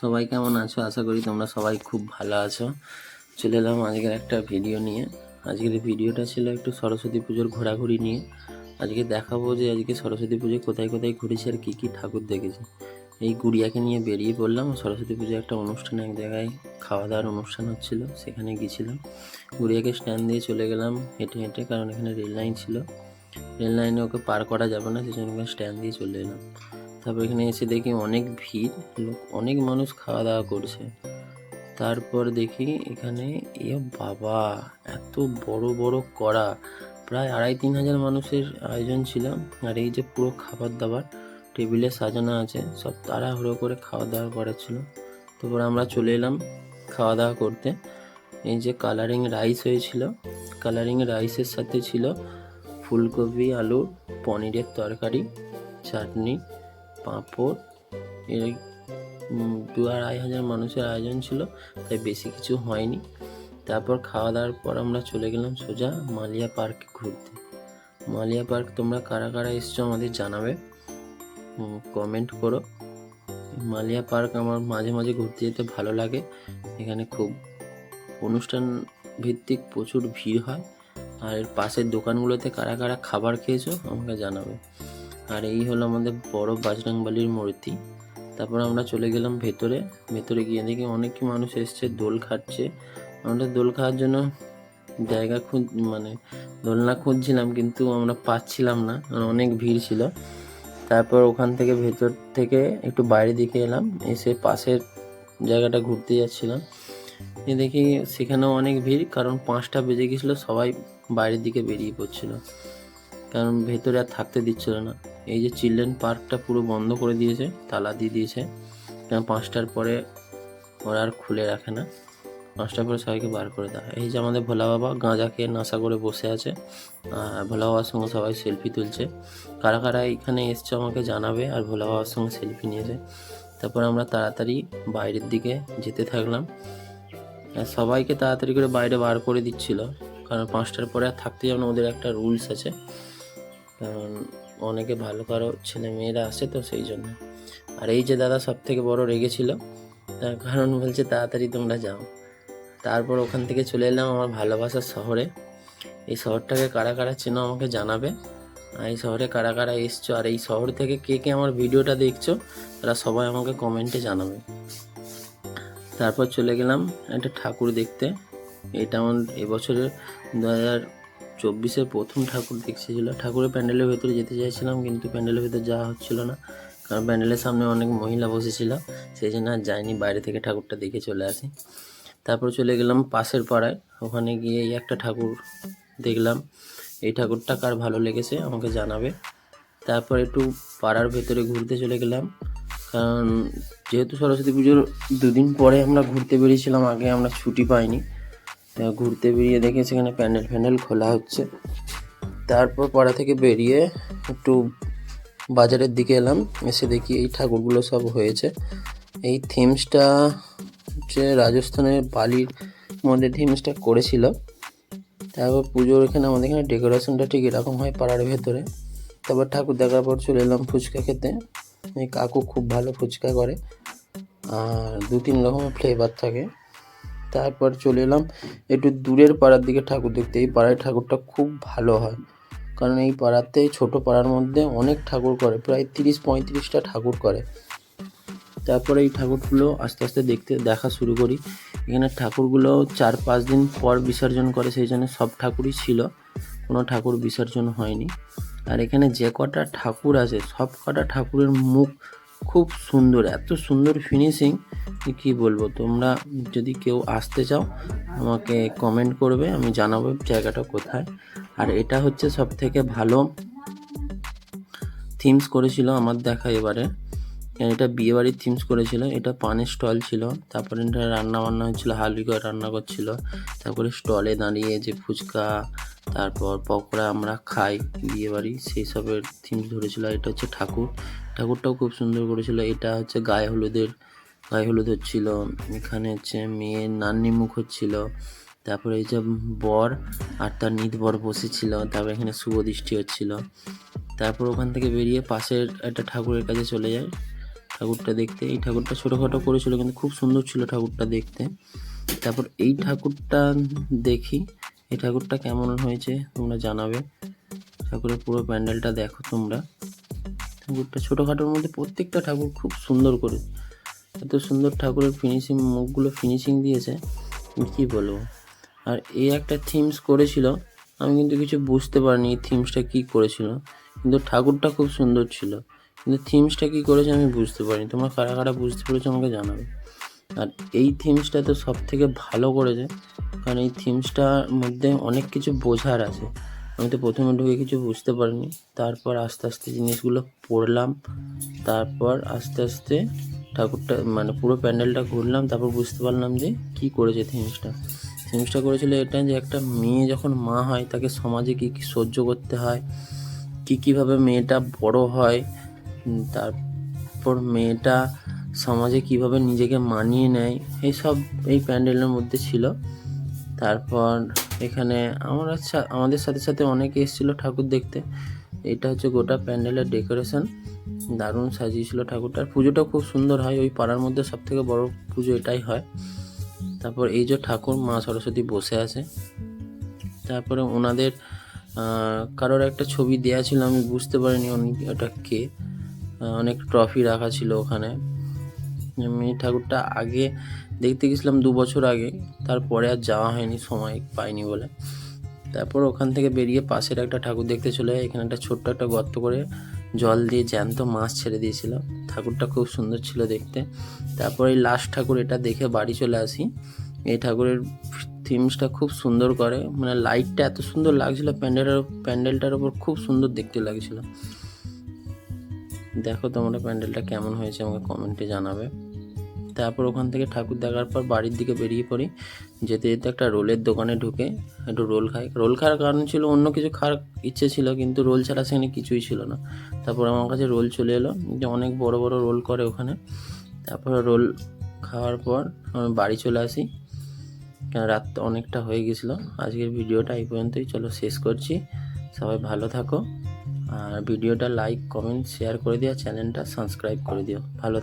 সবাই কেমন আছো? আশা করি তোমরা সবাই খুব ভালো আছো। চলে এলাম আজকের একটা ভিডিও নিয়ে। আজকের ভিডিওটা ছিল একটু সরস্বতী পুজোর ঘোরাঘুরি নিয়ে। আজকে দেখাবো যে আজকে সরস্বতী পুজো কোথায় কোথায় ঘুরেছি আর কী কী ঠাকুর দেখেছি। এই গুড়িয়াকে নিয়ে বেরিয়ে পড়লাম। সরস্বতী পুজো একটা অনুষ্ঠানে, এক জায়গায় খাওয়া দাওয়ার অনুষ্ঠান হচ্ছিল। সেখানে গিয়েছিলাম। গুড়িয়াকে স্ট্যান্ড দিয়ে চলে গেলাম হেঁটে হেঁটে, কারণ এখানে রেল লাইন ছিল। রেল লাইনে ওকে পার করা যাবে না সেজন্য ওকে স্ট্যান্ড দিয়ে চলে এলাম। তারপর এখানে এসে দেখি অনেক ভিড়, লোক, অনেক মানুষ খাওয়া দাওয়া করছে। তারপর দেখি এখানে, এ বাবা, এত বড় বড় কড়া। প্রায় আড়াই তিন হাজার মানুষের আয়োজন ছিল। আর এই যে পুরো খাবার দাবার, টেবিলে সাজানো আছে, সব তাড়াহুড়ো করে খাওয়া দাওয়া করা ছিল। তারপর আমরা চলে এলাম খাওয়া দাওয়া করতে। এই যে কালারিং রাইস হয়েছিল। কালারিং রাইসের সাথে ছিল ফুলকপি, আলু, পনিরের তরকারি, চাটনি। পাঁপড়। এর দু আড়াই হাজার মানুষের আয়োজন ছিল, তাই বেশি কিছু হয়নি। তারপর খাওয়া দাওয়ার পর আমরা চলে গেলাম সোজা মালিয়া পার্কে ঘুরতে। মালিয়া পার্ক তোমরা কারা কারা এসছো আমাদের জানাবে। কমেন্ট করো। মালিয়া পার্ক আমার মাঝে মাঝে ঘুরতে যেতে ভালো লাগে। এখানে খুব অনুষ্ঠান ভিত্তিক প্রচুর ভিড় হয়। আর এর পাশের দোকানগুলোতে কারা কারা খাবার খেয়েছো আমাকে জানাবে। আর এই হলো আমাদের বড় বাজরাংবালির মূর্তি। তারপর আমরা চলে গেলাম ভেতরে। ভেতরে গিয়ে দেখি অনেক মানুষ এসছে, দোল খাচ্ছে। আমরা দোল খাওয়ার জন্য জায়গা খুঁজ মানে দোলনা খুঁজছিলাম কিন্তু আমরা পাচ্ছিলাম না অনেক ভিড় ছিল। তারপর ওখান থেকে ভেতর থেকে একটু বাইরে দিকে এলাম, এসে পাশের জায়গাটা ঘুরতে যাচ্ছিলাম। দেখি সেখানেও অনেক ভিড়, কারণ পাঁচটা বেজে গেছিল, সবাই বাইরের দিকে বেরিয়ে পড়ছিল। কারণ ভেতরে আর থাকতে দিচ্ছিল না। এই যে চিলড্রেন পার্কটা পুরো বন্ধ করে দিয়েছে, তালা দিয়ে দিয়েছে। কারণ পাঁচটার পরে ওরা আর খুলে রাখে না। পাঁচটার পরে সবাইকে বার করে দেয়। এই যে আমাদের ভোলা বাবা গাঁজা খেয়ে নাশা করে বসে আছে। আর ভোলা বাবার সঙ্গে সবাই সেলফি তুলছে। কারা কারা এখানে এসছে আমাকে জানাবে আর ভোলা বাবার সঙ্গে সেলফি নিয়েছে। তারপর আমরা তাড়াতাড়ি বাইরের দিকে যেতে থাকলাম। আর সবাইকে তাড়াতাড়ি করে বাইরে বার করে দিচ্ছিল। কারণ পাঁচটার পরে আর থাকতে যাবে না, ওদের একটা রুলস আছে। কারণ অনেকে ভালো কারও ছেলে মেয়েরা আসে তো সেই জন্য। আর এই যে দাদা সব থেকে বড় রেগেছিল তার কারণ বলছে তাড়াতাড়ি তোমরা যাও। তারপর ওখান থেকে চলে এলাম আমার ভালোবাসার শহরে। এই শহরটাকে কারা কারা চেনো আমাকে জানাবে। আর এই শহরে কারা কারা এসছো, আর এই শহর থেকে কে কে আমার ভিডিওটা দেখছ, তারা সবাই আমাকে কমেন্টে জানাবে। তারপর চলে গেলাম একটা ঠাকুর দেখতে। এটা আমার এবছরের দু হাজার চব্বিশের প্রথম ঠাকুর দেখছিল। ঠাকুরের প্যান্ডেলের ভেতরে যেতে চাইছিলাম, কিন্তু প্যান্ডেলের ভেতরে যাওয়া হচ্ছিল না, কারণ প্যান্ডেলের সামনে অনেক মহিলা বসেছিল সেই জন্য আর যাইনি, বাইরে থেকে ঠাকুরটা দেখে চলে আসি। তারপর চলে গেলাম পাশের পাড়ায়, ওখানে গিয়ে একটা ঠাকুর দেখলাম। এই ঠাকুরটা কার ভালো লেগেছে আমাকে জানাবে। তারপর একটু পাড়ার ভেতরে ঘুরতে চলে গেলাম, কারণ যেহেতু সরস্বতী পুজোর দুদিন পরে আমরা ঘুরতে বেরিয়েছিলাম, আগে আমরা ছুটি পাইনি। ঘুরতে বেরিয়ে দেখি সেখানে প্যান্ডেল ফ্যান্ডেল খোলা হচ্ছে। তারপর পাড়া থেকে বেরিয়ে একটু বাজারের দিকে এলাম। এসে দেখি এই ঠাকুরগুলো সব হয়েছে। এই থিমসটা হচ্ছে রাজস্থানের বালির মধ্যে থিমসটা করেছিল। তারপর পুজোর এখানে আমাদের এখানে ডেকোরেশনটা ঠিক এরকম হয় পাড়ার ভেতরে। তারপর ঠাকুর দেখার পর চলে এলাম ফুচকা খেতে। এই কাকু খুব ভালো ফুচকা করে। আর দু তিন রকমের ফ্লেভার থাকে। তারপর চলে এলাম। একটু দূরের পাড়ার দিকে ঠাকুর দেখতে। এই পাড়ায় ঠাকুরটা খুব ভালো হয়। কারণ এই পাড়াতে ছোট পাড়ার মধ্যে অনেক ঠাকুর করে। প্রায় তিরিশ, পঁয়ত্রিশটা ঠাকুর করে। তারপরে এই ঠাকুরগুলো আস্তে আস্তে দেখতে, দেখা শুরু করি। এখানে ঠাকুরগুলো চার, পাঁচ দিন পর বিসর্জন করে। সেই জন্য সব ঠাকুরই ছিল। কোনো ঠাকুর বিসর্জন হয়নি। আর এখানে যে কটা ঠাকুর আছে, সব কটা ঠাকুরের মুখ খুব সুন্দর। এত সুন্দর ফিনিশিং কি বলব, তোমরা যদি কেউ আসতে চাও, আমাকে কমেন্ট করবে, আমি জানাব জায়গাটা কোথায়। আর এটা হচ্ছে সব থেকে ভালো থিমস করেছিল আমার দেখা এবারে। এটা বিয়ে বাড়ির থিমস করেছিল, এটা পানের স্টল ছিল, তারপরে এটা রান্না বান্না হচ্ছিল করে রান্না করছিল তারপরে স্টলে দাঁড়িয়ে যে ফুচকা, তারপর পকোড়া আমরা খাই বিয়ে বাড়ি সেই সবের থিমস ধরেছিল। এটা হচ্ছে ঠাকুর, ঠাকুরটাও খুব সুন্দর করেছিল। এটা হচ্ছে গায়ে হলুদের গায়ে হলুদ হচ্ছিল, এখানে হচ্ছে মেয়ের নান্নি মুখ হচ্ছিল, তারপরে এই যে বর আর তার নিত বর বসেছিল, তারপরে এখানে শুভ দৃষ্টি হচ্ছিল। তারপর ওখান থেকে বেরিয়ে পাশের একটা ঠাকুরের কাছে চলে যায়। ঠাকুরটা দেখতে, এই ঠাকুরটা ছোটোখাটো করেছিল কিন্তু খুব সুন্দর ছিল ঠাকুরটা দেখতে। তারপর এই ঠাকুরটা দেখি, এই ঠাকুরটা কেমন হয়েছে তোমরা জানাবে। ঠাকুরের পুরো প্যান্ডেলটা দেখো তোমরা। ঠাকুরটা ছোটোখাটোর মধ্যে প্রত্যেকটা ঠাকুর খুব সুন্দর করে এত সুন্দর ঠাকুরের ফিনিশিং মুখগুলো ফিনিশিং দিয়েছে কি বলব? আর এই একটা থিমস করেছিল, আমি কিন্তু কিছু বুঝতে পারিনি এই থিমসটা কী করেছিল, কিন্তু ঠাকুরটা খুব সুন্দর ছিল। কিন্তু থিমসটা কী করেছে আমি বুঝতে পারিনি, তোমরা কারা কারা বুঝতে পেরেছ আমাকে জানাবে। আর এই থিমসটা তো সব থেকে ভালো করেছে, কারণ এই থিমসটার মধ্যে অনেক কিছু বোঝার আছে। আমি তো প্রথমে ঢুকে কিছু বুঝতে পারিনি, তারপর আস্তে আস্তে জিনিসগুলো পড়লাম, তারপর আস্তে আস্তে ঠাকুরটা মানে পুরো প্যান্ডেলটা ঘুরলাম, তারপর বুঝতে পারলাম যে কী করেছে থিমসটা। থিমসটা করেছিল এটা যে একটা মেয়ে যখন মা হয়, তাকে সমাজে কী কী সহ্য করতে হয়, কী কীভাবে মেয়েটা বড় হয় তারপর মেয়েটা সমাজে কীভাবে নিজেকে মানিয়ে নেয় এইসব এই প্যান্ডেলের মধ্যে ছিল। তারপর এখানে আমার সা- আমাদের সাথে সাথে অনেকে এসেছিল ঠাকুর দেখতে। এটা হচ্ছে গোটা প্যান্ডেলের ডেকোরেশন। দারুণ সাজিয়েছিল ঠাকুরটা। আর পুজোটা খুব সুন্দর হয়, ওই পাড়ার মধ্যে সব থেকে বড় পুজো এটাই হয়। তারপর এই যে ঠাকুর, মা সরস্বতী বসে আছে। তারপরে ওনাদের কারোর একটা ছবি দেয়া ছিল, আমি বুঝতে পারিনি ওটা কে। অনেক ট্রফি রাখা ছিল ওখানে। আমি ঠাকুরটা আগে দেখতে গেছিলাম দু বছর আগে, তারপরে আর যাওয়া হয়নি, সময় পাইনি বলে। তারপর ওখান থেকে বেরিয়ে পাশের একটা ঠাকুর দেখতে চলে এখানে একটা ছোট্ট একটা গর্ত করে জল দিয়ে জ্যান্ত মাছ ছেড়ে দিয়েছিল। ঠাকুরটা খুব সুন্দর ছিল দেখতে। তারপর এই লাস্ট ঠাকুর, এটা দেখে বাড়ি চলে আসি। এই ঠাকুরের থিমসটা খুব সুন্দর করে। মানে লাইটটা এত সুন্দর লাগছিল, প্যান্ডেলের, প্যান্ডেলটার ওপর খুব সুন্দর দেখতে লাগছিল। দেখো তোমরা প্যান্ডেলটা কেমন হয়েছে, আমাকে কমেন্টে জানাবে। তারপর ওখান থেকে ঠাকুর দেখার পর বাড়ির দিকে বেরিয়ে পড়ি। যেতে যেতে একটা রোলের দোকানে ঢুকে একটু রোল খাই। রোল খাওয়ার কারণ ছিল অন্য কিছু খাওয়ার ইচ্ছে ছিল, কিন্তু রোল ছাড়া সেখানে কিছুই ছিল না। তারপর আমার কাছে রোল চলে এলো যে অনেক বড় বড় রোল করে ওখানে। তারপরে রোল খাওয়ার পর আমি বাড়ি চলে আসি। কেন রাত অনেকটা হয়ে গেছিল। আজকের ভিডিওটা এই পর্যন্তই। চলো শেষ করছি। সবাই ভালো থাকো। আর ভিডিওটা লাইক কমেন্ট শেয়ার করে দিও। চ্যানেলটা সাবস্ক্রাইব করে দিও। ভালো